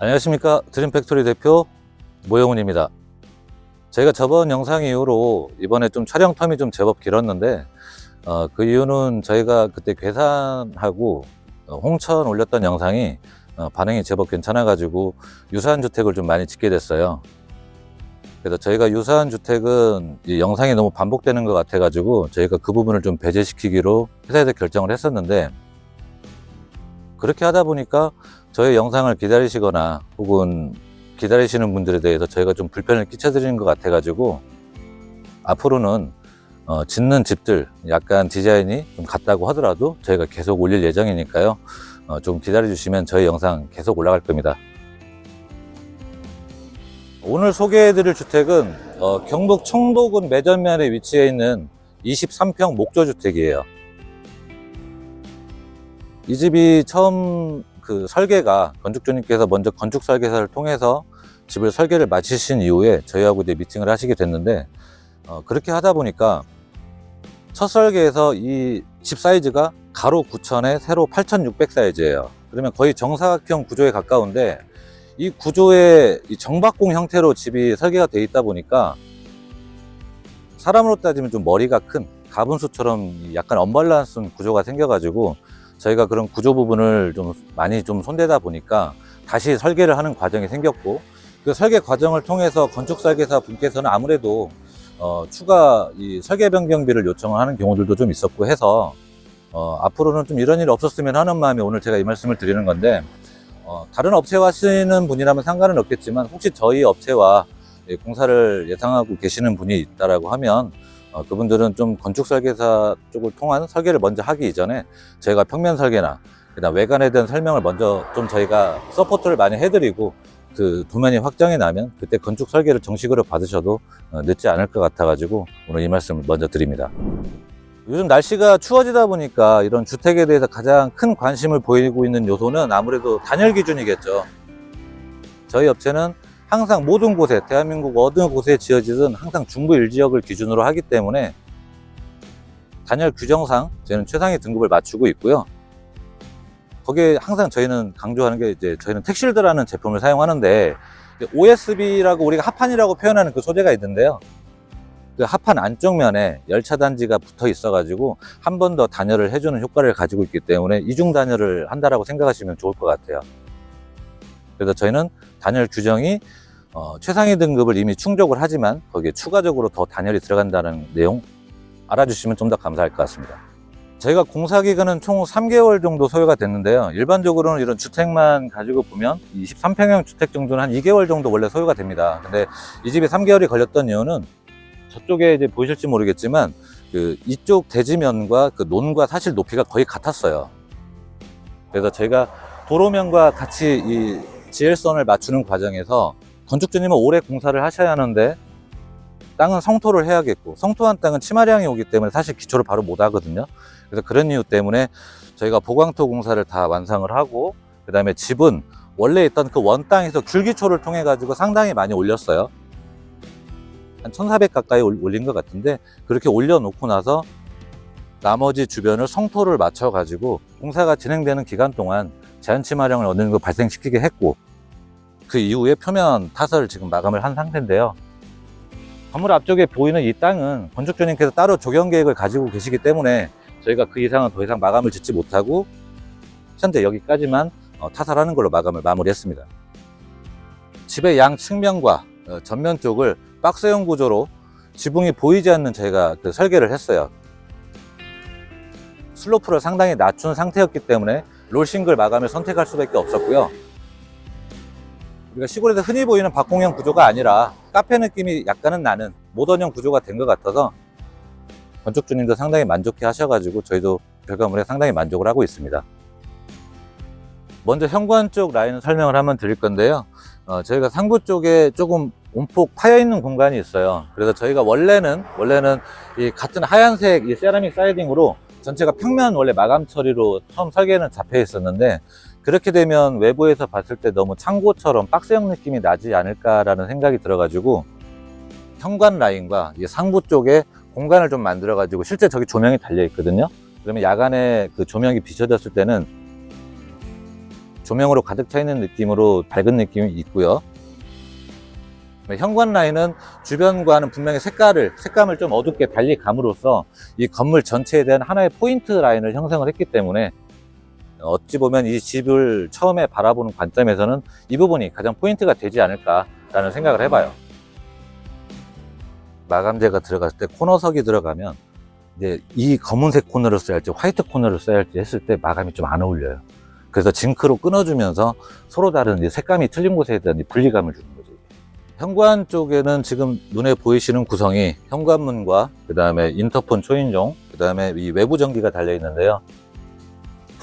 안녕하십니까. 드림팩토리 대표 모영훈입니다. 저희가 저번 영상 이후로 이번에 좀 촬영 텀이 좀 제법 길었는데 어, 그 이유는 저희가 그때 괴산하고 어, 홍천 올렸던 영상이 어, 반응이 제법 괜찮아 가지고 유사한 주택을 좀 많이 짓게 됐어요. 그래서 저희가 유사한 주택은 이 영상이 너무 반복되는 것 같아 가지고 저희가 그 부분을 좀 배제시키기로 회사에서 결정을 했었는데 그렇게 하다 보니까 저희 영상을 기다리시거나 혹은 기다리시는 분들에 대해서 저희가 좀 불편을 끼쳐드리는 것 같아가지고 앞으로는 어, 짓는 집들 약간 디자인이 좀 같다고 하더라도 저희가 계속 올릴 예정이니까요. 어, 좀 기다려주시면 저희 영상 계속 올라갈 겁니다. 오늘 소개해드릴 주택은 어, 경북 청도군 매전면에 위치해 있는 23평 목조주택이에요. 이 집이 처음 그 설계가 건축주님께서 먼저 건축 설계사를 통해서 집을 설계를 마치신 이후에 저희하고 이제 미팅을 하시게 됐는데 어, 그렇게 하다 보니까 첫 설계에서 이 집 사이즈가 가로 9,000에 세로 8,600 사이즈예요. 그러면 거의 정사각형 구조에 가까운데 이 구조의 이 정박공 형태로 집이 설계가 돼 있다 보니까 사람으로 따지면 좀 머리가 큰 가분수처럼 약간 언밸런스한 구조가 생겨가지고 저희가 그런 구조 부분을 좀 많이 좀 손대다 보니까 다시 설계를 하는 과정이 생겼고 그 설계 과정을 통해서 건축 설계사 분께서는 아무래도 어, 추가 이 설계 변경비를 요청을 하는 경우들도 좀 있었고 해서 어, 앞으로는 좀 이런 일이 없었으면 하는 마음에 오늘 제가 이 말씀을 드리는 건데 어, 다른 업체와 하시는 분이라면 상관은 없겠지만 혹시 저희 업체와 예, 공사를 예상하고 계시는 분이 있다라고 하면 어, 그분들은 좀 건축 설계사 쪽을 통한 설계를 먼저 하기 이전에 저희가 평면 설계나 그다음 외관에 대한 설명을 먼저 좀 저희가 서포트를 많이 해드리고 그 도면이 확정이 나면 그때 건축 설계를 정식으로 받으셔도 어, 늦지 않을 것 같아가지고 오늘 이 말씀을 먼저 드립니다. 요즘 날씨가 추워지다 보니까 이런 주택에 대해서 가장 큰 관심을 보이고 있는 요소는 아무래도 단열 기준이겠죠. 저희 업체는 항상 모든 곳에 대한민국 어느 곳에 지어지든 항상 중부 1지역을 기준으로 하기 때문에 단열 규정상 저희는 최상위 등급을 맞추고 있고요. 거기에 항상 저희는 강조하는 게 이제 저희는 텍실드라는 제품을 사용하는데 OSB라고 우리가 합판이라고 표현하는 그 소재가 있는데요. 그 합판 안쪽 면에 열차 단지가 붙어 있어가지고 한 번 더 단열을 해주는 효과를 가지고 있기 때문에 이중 단열을 한다라고 생각하시면 좋을 것 같아요. 그래서 저희는 단열 규정이 어, 최상위 등급을 이미 충족을 하지만 거기에 추가적으로 더 단열이 들어간다는 내용 알아주시면 좀 더 감사할 것 같습니다. 저희가 공사 기간은 총 3개월 정도 소요가 됐는데요. 일반적으로는 이런 주택만 가지고 보면 23평형 주택 정도는 한 2개월 정도 원래 소요가 됩니다. 근데 이 집이 3개월이 걸렸던 이유는 저쪽에 이제 보이실지 모르겠지만 그 이쪽 대지면과 그 논과 사실 높이가 거의 같았어요. 그래서 저희가 도로면과 같이 이 지열선을 맞추는 과정에서 건축주님은 오래 공사를 하셔야 하는데 땅은 성토를 해야겠고 성토한 땅은 치마량이 오기 때문에 사실 기초를 바로 못 하거든요. 그래서 그런 이유 때문에 저희가 보강토 공사를 다 완성을 하고 그 다음에 집은 원래 있던 그 원 땅에서 줄기초를 통해 가지고 상당히 많이 올렸어요. 한 1400 가까이 올- 올린 것 같은데 그렇게 올려놓고 나서 나머지 주변을 성토를 맞춰 가지고 공사가 진행되는 기간 동안 제한치 마량을 어느 정도 발생시키게 했고 그 이후에 표면 타설을 지금 마감을 한 상태인데요. 건물 앞쪽에 보이는 이 땅은 건축주님께서 따로 조경 계획을 가지고 계시기 때문에 저희가 그 이상은 더 이상 마감을 짓지 못하고 현재 여기까지만 어, 타설하는 걸로 마감을 마무리했습니다. 집의 양 측면과 어, 전면 쪽을 박스형 구조로 지붕이 보이지 않는 저희가 그 설계를 했어요. 슬로프를 상당히 낮춘 상태였기 때문에 롤싱글 마감을 선택할 수밖에 없었고요. 우리가 시골에서 흔히 보이는 박공형 구조가 아니라 카페 느낌이 약간은 나는 모던형 구조가 된 것 같아서 건축주님도 상당히 만족해 하셔가지고 저희도 결과물에 상당히 만족을 하고 있습니다. 먼저 현관 쪽 라인 설명을 한번 드릴 건데요. 어, 저희가 상부 쪽에 조금 온폭 파여 있는 공간이 있어요. 그래서 저희가 원래는 원래는 이 같은 하얀색 이 세라믹 사이딩으로 전체가 평면 원래 마감 처리로 처음 설계는 잡혀 있었는데 그렇게 되면 외부에서 봤을 때 너무 창고처럼 박스형 느낌이 나지 않을까라는 생각이 들어가지고 현관 라인과 이 상부 쪽에 공간을 좀 만들어가지고 실제 저기 조명이 달려 있거든요. 그러면 야간에 그 조명이 비춰졌을 때는 조명으로 가득 차 있는 느낌으로 밝은 느낌이 있고요. 네, 현관 라인은 주변과는 분명히 색깔을 색감을 좀 어둡게 달리 감으로써 이 건물 전체에 대한 하나의 포인트 라인을 형성을 했기 때문에 어찌 보면 이 집을 처음에 바라보는 관점에서는 이 부분이 가장 포인트가 되지 않을까라는 생각을 해봐요. 마감재가 들어갔을 때 코너석이 들어가면 이제 이 검은색 코너를 써야 할지 화이트 코너를 써야 할지 했을 때 마감이 좀 안 어울려요. 그래서 징크로 끊어주면서 서로 다른 이 색감이 틀린 곳에 대한 이 분리감을 주는 거죠. 현관 쪽에는 지금 눈에 보이시는 구성이 현관문과 그 다음에 인터폰 초인종, 그 다음에 이 외부 전기가 달려 있는데요.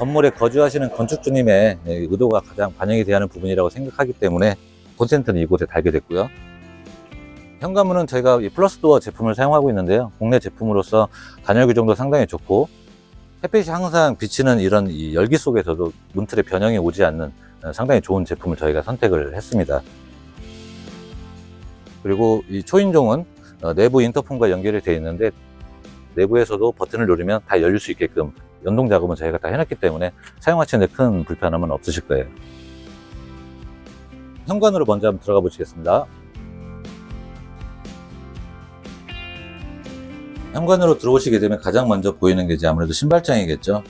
건물에 거주하시는 건축주님의 의도가 가장 반영이 되어야 하는 부분이라고 생각하기 때문에 콘센트는 이곳에 달게 됐고요. 현관문은 저희가 이 플러스 도어 제품을 사용하고 있는데요. 국내 제품으로서 단열 규정도 상당히 좋고 햇빛이 항상 비치는 이런 이 열기 속에서도 문틀에 변형이 오지 않는 어, 상당히 좋은 제품을 저희가 선택을 했습니다. 그리고 이 초인종은 어, 내부 인터폰과 연결이 되어 있는데 내부에서도 버튼을 누르면 다 열릴 수 있게끔 연동 작업은 저희가 다 해놨기 때문에 사용하시는 데 큰 불편함은 없으실 거예요. 현관으로 먼저 한번 들어가 보시겠습니다. 현관으로 들어오시게 되면 가장 먼저 보이는 게 이제 아무래도 신발장이겠죠.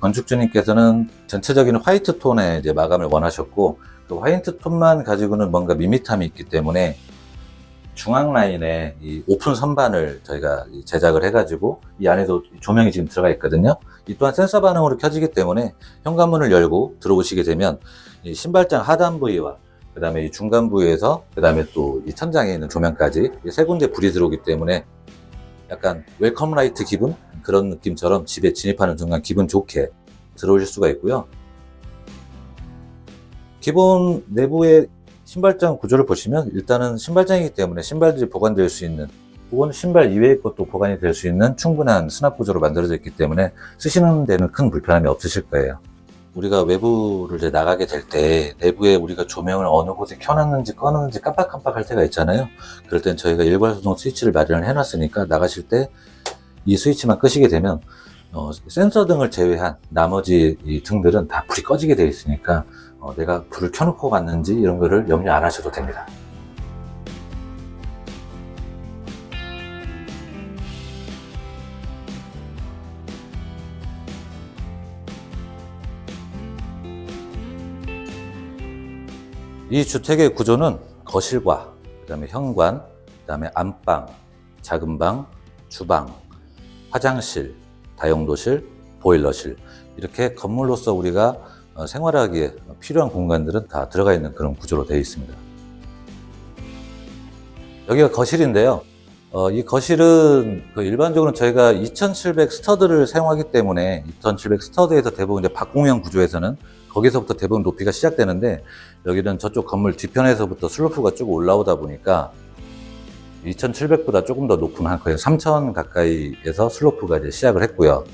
건축주님께서는 전체적인 화이트 톤의 이제 마감을 원하셨고 그 화이트 톤만 가지고는 뭔가 밋밋함이 있기 때문에 중앙 라인에 이 오픈 선반을 저희가 제작을 해가지고 이 안에도 조명이 지금 들어가 있거든요. 이 또한 센서 반응으로 켜지기 때문에 현관문을 열고 들어오시게 되면 이 신발장 하단 부위와 그 다음에 이 중간 부위에서 그 다음에 또 이 천장에 있는 조명까지 이세 군데 불이 들어오기 때문에 약간 웰컴 라이트 기분 그런 느낌처럼 집에 진입하는 순간 기분 좋게 들어오실 수가 있고요. 기본 내부의 신발장 구조를 보시면 일단은 신발장이기 때문에 신발들이 보관될 수 있는 혹은 신발 이외의 것도 보관이 될 수 있는 충분한 수납 구조로 만들어져 있기 때문에 쓰시는 데는 큰 불편함이 없으실 거예요. 우리가 외부를 이제 나가게 될 때 내부에 우리가 조명을 어느 곳에 켜놨는지 꺼놨는지 깜빡깜빡 할 때가 있잖아요. 그럴 땐 저희가 일괄 소동 스위치를 마련을 해놨으니까 나가실 때 이 스위치만 끄시게 되면 어, 센서 등을 제외한 나머지 이 등들은 다 불이 꺼지게 되어 있으니까 어, 내가 불을 켜놓고 갔는지 이런 거를 염려 안 하셔도 됩니다. 이 주택의 구조는 거실과 그다음에 현관, 그다음에 안방, 작은 방, 주방, 화장실, 다용도실, 보일러실 이렇게 건물로서 우리가 어, 생활하기에 필요한 공간들은 다 들어가 있는 그런 구조로 되어 있습니다. 여기가 거실인데요. 어, 이 거실은 그 일반적으로 저희가 2700 스터드를 사용하기 때문에 2700 스터드에서 대부분 이제 박공형 구조에서는 거기서부터 대부분 높이가 시작되는데 여기는 저쪽 건물 뒤편에서부터 슬로프가 쭉 올라오다 보니까 2700보다 조금 더 높은 한 거의 3000 가까이에서 슬로프가 이제 시작을 했고요.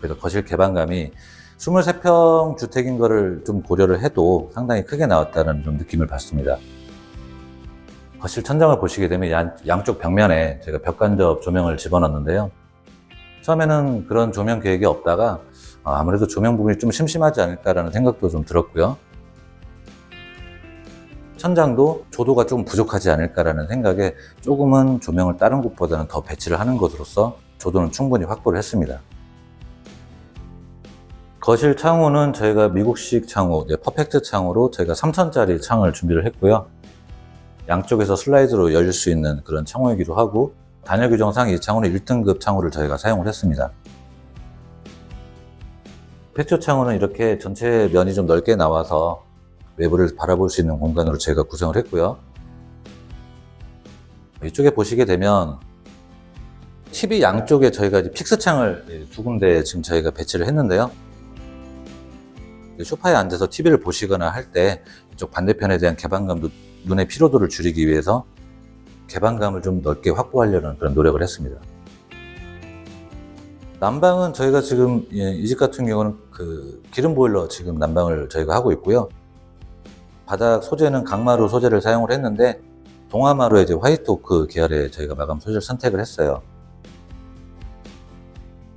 그래서 거실 개방감이 23평 주택인 거를 좀 고려를 해도 상당히 크게 나왔다는 좀 느낌을 받습니다. 거실 천장을 보시게 되면 양, 양쪽 벽면에 제가 벽간접 조명을 집어넣었는데요. 처음에는 그런 조명 계획이 없다가 어, 아무래도 조명 부분이 좀 심심하지 않을까라는 생각도 좀 들었고요. 천장도 조도가 좀 부족하지 않을까라는 생각에 조금은 조명을 다른 곳보다는 더 배치를 하는 것으로서 조도는 충분히 확보를 했습니다. 거실 창호는 저희가 미국식 창호, 퍼펙트 창호로 저희가 3천짜리 창을 준비를 했고요. 양쪽에서 슬라이드로 열릴 수 있는 그런 창호이기도 하고 단열 규정상 이 창호는 1등급 창호를 저희가 사용을 했습니다. 패티오 창호는 이렇게 전체 면이 좀 넓게 나와서 외부를 바라볼 수 있는 공간으로 제가 구성을 했고요. 이쪽에 보시게 되면 TV 양쪽에 저희가 픽스 창을 두 군데 지금 저희가 배치를 했는데요. 소파에 앉아서 TV를 보시거나 할 때 이쪽 반대편에 대한 개방감도 눈의 피로도를 줄이기 위해서 개방감을 좀 넓게 확보하려는 그런 노력을 했습니다. 난방은 저희가 지금 이집 같은 경우는 그 기름 보일러 지금 난방을 저희가 하고 있고요. 바닥 소재는 강마루 소재를 사용을 했는데 동아마루의 이제 화이트 오크 계열의 저희가 마감 소재를 선택을 했어요.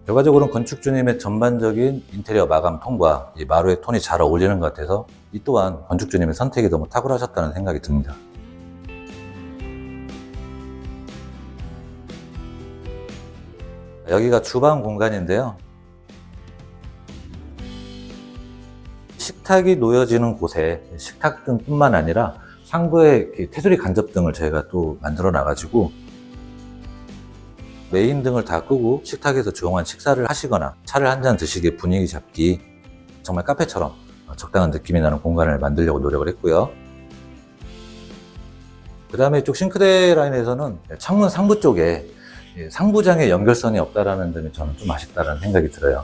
결과적으로는 건축주님의 전반적인 인테리어 마감 톤과 이 마루의 톤이 잘 어울리는 것 같아서 이 또한 건축주님의 선택이 너무 탁월하셨다는 생각이 듭니다. 여기가 주방 공간인데요. 식탁이 놓여지는 곳에 식탁등뿐만 아니라 상부에 테두리 간접 등을 저희가 또 만들어 놔가지고 메인 등을 다 끄고 식탁에서 조용한 식사를 하시거나 차를 한 잔 드시기 분위기 잡기 정말 카페처럼 적당한 느낌이 나는 공간을 만들려고 노력을 했고요. 그 다음에 이쪽 싱크대 라인에서는 창문 상부 쪽에 상부장의 연결선이 없다라는 점이 저는 좀 아쉽다는 생각이 들어요.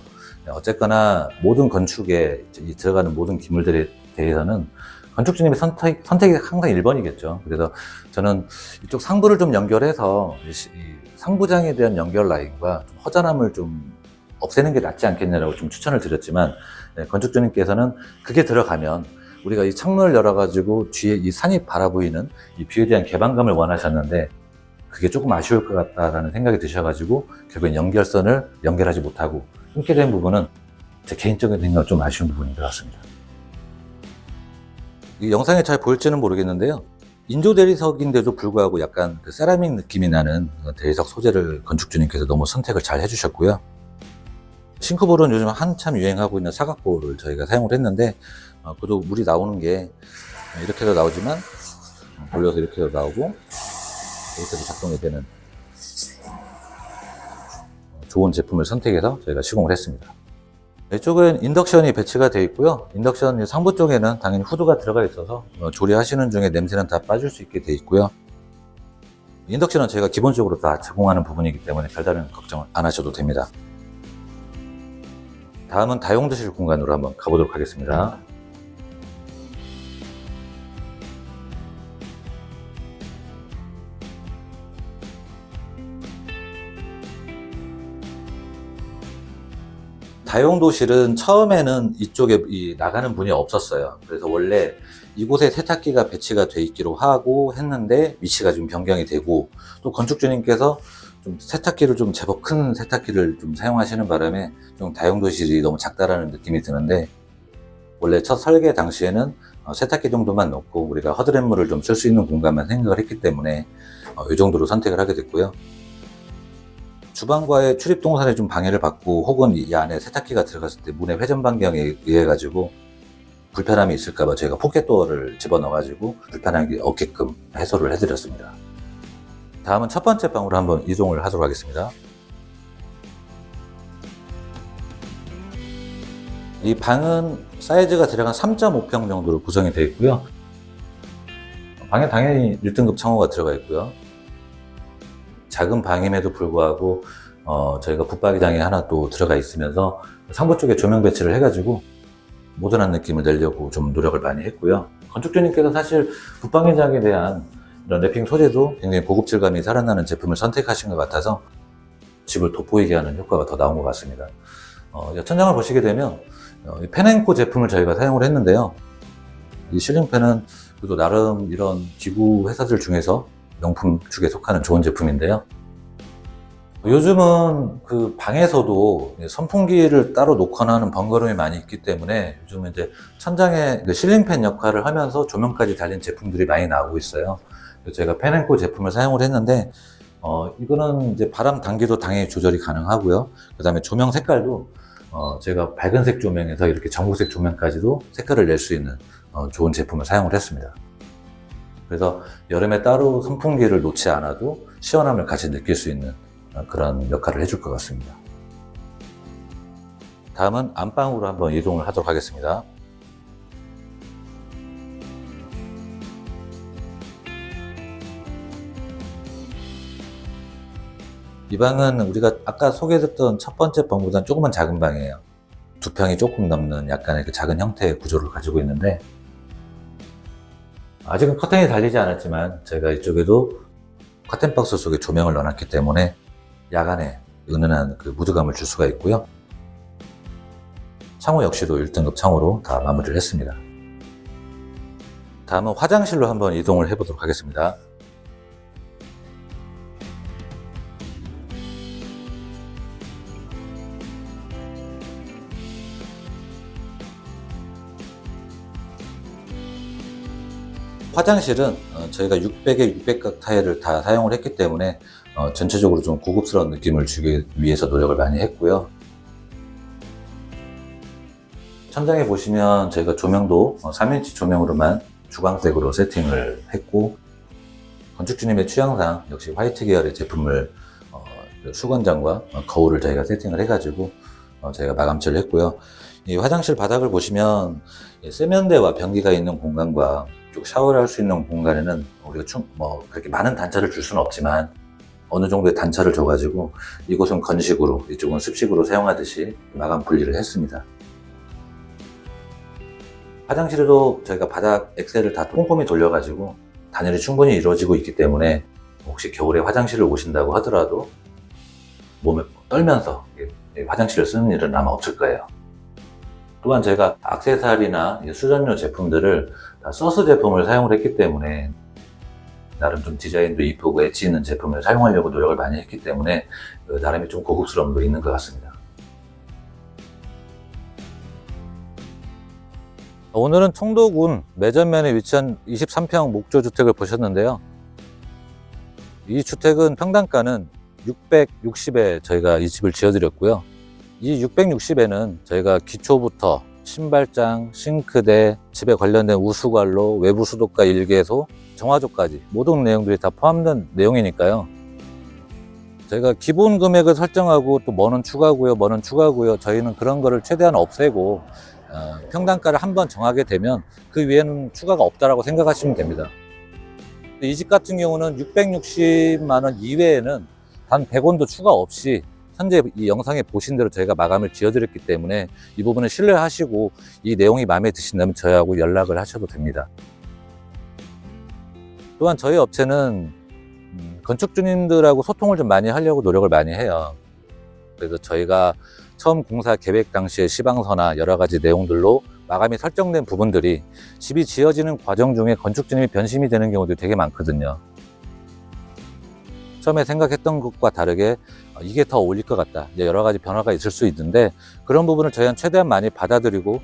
어쨌거나 모든 건축에 이 들어가는 모든 기물들에 대해서는 건축주님의 선택, 선택 이 항상 1번이겠죠. 그래서 저는 이쪽 상부를 좀 연결해서 이 시- 이 상부장에 대한 연결 라인과 좀 허전함을 좀 없애는 게 낫지 않겠냐라고 좀 추천을 드렸지만 네, 건축주님께서는 그게 들어가면 우리가 이 창문을 열어가지고 뒤에 이 산이 바라보이는 이 뷰에 대한 개방감을 원하셨는데 그게 조금 아쉬울 것 같다라는 생각이 드셔가지고 결국엔 연결선을 연결하지 못하고 끊게 된 부분은 제 개인적인 생각은 좀 아쉬운 부분인 것 같습니다. 이 영상에 잘 보일지는 모르겠는데요. 인조 대리석인데도 불구하고 약간 그 세라믹 느낌이 나는 대리석 소재를 건축주님께서 너무 선택을 잘 해주셨고요. 싱크볼은 요즘 한참 유행하고 있는 사각볼을 저희가 사용을 했는데 어, 그래도 물이 나오는 게 이렇게 도 나오지만 어, 돌려서 이렇게 도 나오고 이렇게도 작동이 되는 어, 좋은 제품을 선택해서 저희가 시공을 했습니다. 이쪽은 인덕션이 배치가 되어 있고요. 인덕션 상부 쪽에는 당연히 후드가 들어가 있어서 어, 조리하시는 중에 냄새는 다 빠질 수 있게 되어 있고요. 인덕션은 저희가 기본적으로 다 제공하는 부분이기 때문에 별다른 걱정을 안 하셔도 됩니다. 다음은 다용도실 공간으로 한번 가보도록 하겠습니다. 다용도실은 처음에는 이쪽에 이 나가는 문이 없었어요. 그래서 원래 이곳에 세탁기가 배치가 돼 있기로 하고 했는데 위치가 좀 변경이 되고 또 건축주님께서 좀 세탁기를 좀 제법 큰 세탁기를 좀 사용하시는 바람에 좀 다용도실이 너무 작다라는 느낌이 드는데 원래 첫 설계 당시에는 어, 세탁기 정도만 넣고 우리가 허드렛물을 좀 쓸 수 있는 공간만 생각을 했기 때문에 어, 이 정도로 선택을 하게 됐고요. 주방과의 출입 동선에 좀 방해를 받고 혹은 이 안에 세탁기가 들어갔을 때 문의 회전 반경에 의해 가지고 불편함이 있을까봐 저희가 포켓도어를 집어넣어가지고 불편하게 없게끔 해소를 해드렸습니다. 다음은 첫 번째 방으로 한번 이동을 하도록 하겠습니다. 이 방은 사이즈가 대략 한 3.5평 정도로 구성이 되어 있고요. 방에 당연히 1등급 창호가 들어가 있고요. 작은 방임에도 불구하고 어, 저희가 붙박이장이 하나 또 들어가 있으면서 상부 쪽에 조명 배치를 해가지고 모던한 느낌을 내려고 좀 노력을 많이 했고요. 건축주님께서 사실 붙박이장에 대한 이런 랩핑 소재도 굉장히 고급 질감이 살아나는 제품을 선택하신 것 같아서 집을 돋보이게 하는 효과가 더 나온 것 같습니다. 어, 천장을 보시게 되면 어, 이 펜앤코 제품을 저희가 사용을 했는데요. 이 실링팬은 그래도 나름 이런 기구 회사들 중에서 명품 축에 속하는 좋은 제품인데요. 요즘은 그 방에서도 선풍기를 따로 놓거나 하는 번거로움이 많이 있기 때문에 요즘은 이제 천장에 그 실링팬 역할을 하면서 조명까지 달린 제품들이 많이 나오고 있어요. 제가 펜앤코 제품을 사용을 했는데 어, 이거는 이제 바람 단기도 당연히 조절이 가능하고요. 그 다음에 조명 색깔도 어, 제가 밝은색 조명에서 이렇게 전구색 조명까지도 색깔을 낼 수 있는 어, 좋은 제품을 사용을 했습니다. 그래서 여름에 따로 선풍기를 놓지 않아도 시원함을 같이 느낄 수 있는 어, 그런 역할을 해줄 것 같습니다. 다음은 안방으로 한번 이동을 하도록 하겠습니다. 이 방은 우리가 아까 소개했던 첫 번째 방보다는 조금만 작은 방이에요. 두 평이 조금 넘는 약간의 그 작은 형태의 구조를 가지고 있는데 아직은 커튼이 달리지 않았지만 제가 이쪽에도 커튼 박스 속에 조명을 넣어놨기 때문에 야간에 은은한 그 무드감을 줄 수가 있고요. 창호 역시도 1등급 창호로 다 마무리를 했습니다. 다음은 화장실로 한번 이동을 해보도록 하겠습니다. 화장실은 어, 저희가 600에 600각 타일을 다 사용을 했기 때문에 어, 전체적으로 좀 고급스러운 느낌을 주기 위해서 노력을 많이 했고요. 천장에 보시면 저희가 조명도 어, 3인치 조명으로만 주광색으로 세팅을 했고 건축주님의 취향상 역시 화이트 계열의 제품을 어, 수건장과 어, 거울을 저희가 세팅을 해가지고 어, 저희가 마감 처리를 했고요. 이 화장실 바닥을 보시면 이 세면대와 변기가 있는 공간과 쪽 샤워를 할 수 있는 공간에는 우리가 충, 뭐 그렇게 많은 단차를 줄 수는 없지만 어느 정도의 단차를 줘가지고 이곳은 건식으로 이쪽은 습식으로 사용하듯이 마감 분리를 했습니다. 화장실에도 저희가 바닥 엑셀을 다 꼼꼼히 돌려가지고 단열이 충분히 이루어지고 있기 때문에 혹시 겨울에 화장실을 오신다고 하더라도 몸에 떨면서 이 화장실을 쓰는 일은 아마 없을 거예요. 또한 제가 악세사리나 이 수전료 제품들을 다 서스 제품을 사용을 했기 때문에 나름 좀 디자인도 이쁘고 엣지 있는 제품을 사용하려고 노력을 많이 했기 때문에 그 나름의 좀 고급스러움도 있는 것 같습니다. 오늘은 청도군 매전면에 위치한 23평 목조주택을 보셨는데요. 이 주택은 평당가는 660에 저희가 이 집을 지어드렸고요. 이 660에는 저희가 기초부터 신발장, 싱크대, 집에 관련된 우수관로, 외부 수도가 일개소, 정화조까지 모든 내용들이 다 포함된 내용이니까요. 저희가 기본 금액을 설정하고 또 뭐는 추가고요, 뭐는 추가고요. 저희는 그런 거를 최대한 없애고 어, 평당가를 한번 정하게 되면 그 위에는 추가가 없다라고 생각하시면 됩니다. 이 집 같은 경우는 660만 원 이외에는 단 100원도 추가 없이 현재 이 영상에 보신 대로 저희가 마감을 지어드렸기 때문에 이 부분을 신뢰하시고 이 내용이 마음에 드신다면 저희하고 연락을 하셔도 됩니다. 또한 저희 업체는 음, 건축주님들하고 소통을 좀 많이 하려고 노력을 많이 해요. 그래서 저희가 처음 공사 계획 당시의 시방서나 여러 가지 내용들로 마감이 설정된 부분들이 집이 지어지는 과정 중에 건축주님이 변심이 되는 경우도 되게 많거든요. 처음에 생각했던 것과 다르게 어, 이게 더 어울릴 것 같다. 이제 여러 가지 변화가 있을 수 있는데 그런 부분을 저희는 최대한 많이 받아들이고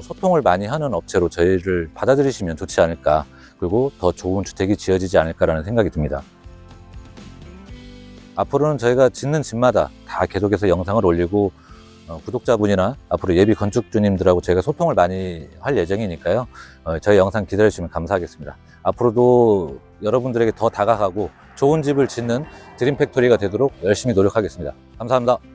소통을 많이 하는 업체로 저희를 받아들이시면 좋지 않을까. 그리고 더 좋은 주택이 지어지지 않을까라는 생각이 듭니다. 앞으로는 저희가 짓는 집마다 다 계속해서 영상을 올리고 어, 구독자분이나 앞으로 예비 건축주님들하고 저희가 소통을 많이 할 예정이니까요. 어, 저희 영상 기다려주시면 감사하겠습니다. 앞으로도 여러분들에게 더 다가가고 좋은 집을 짓는 드림팩토리가 되도록 열심히 노력하겠습니다. 감사합니다.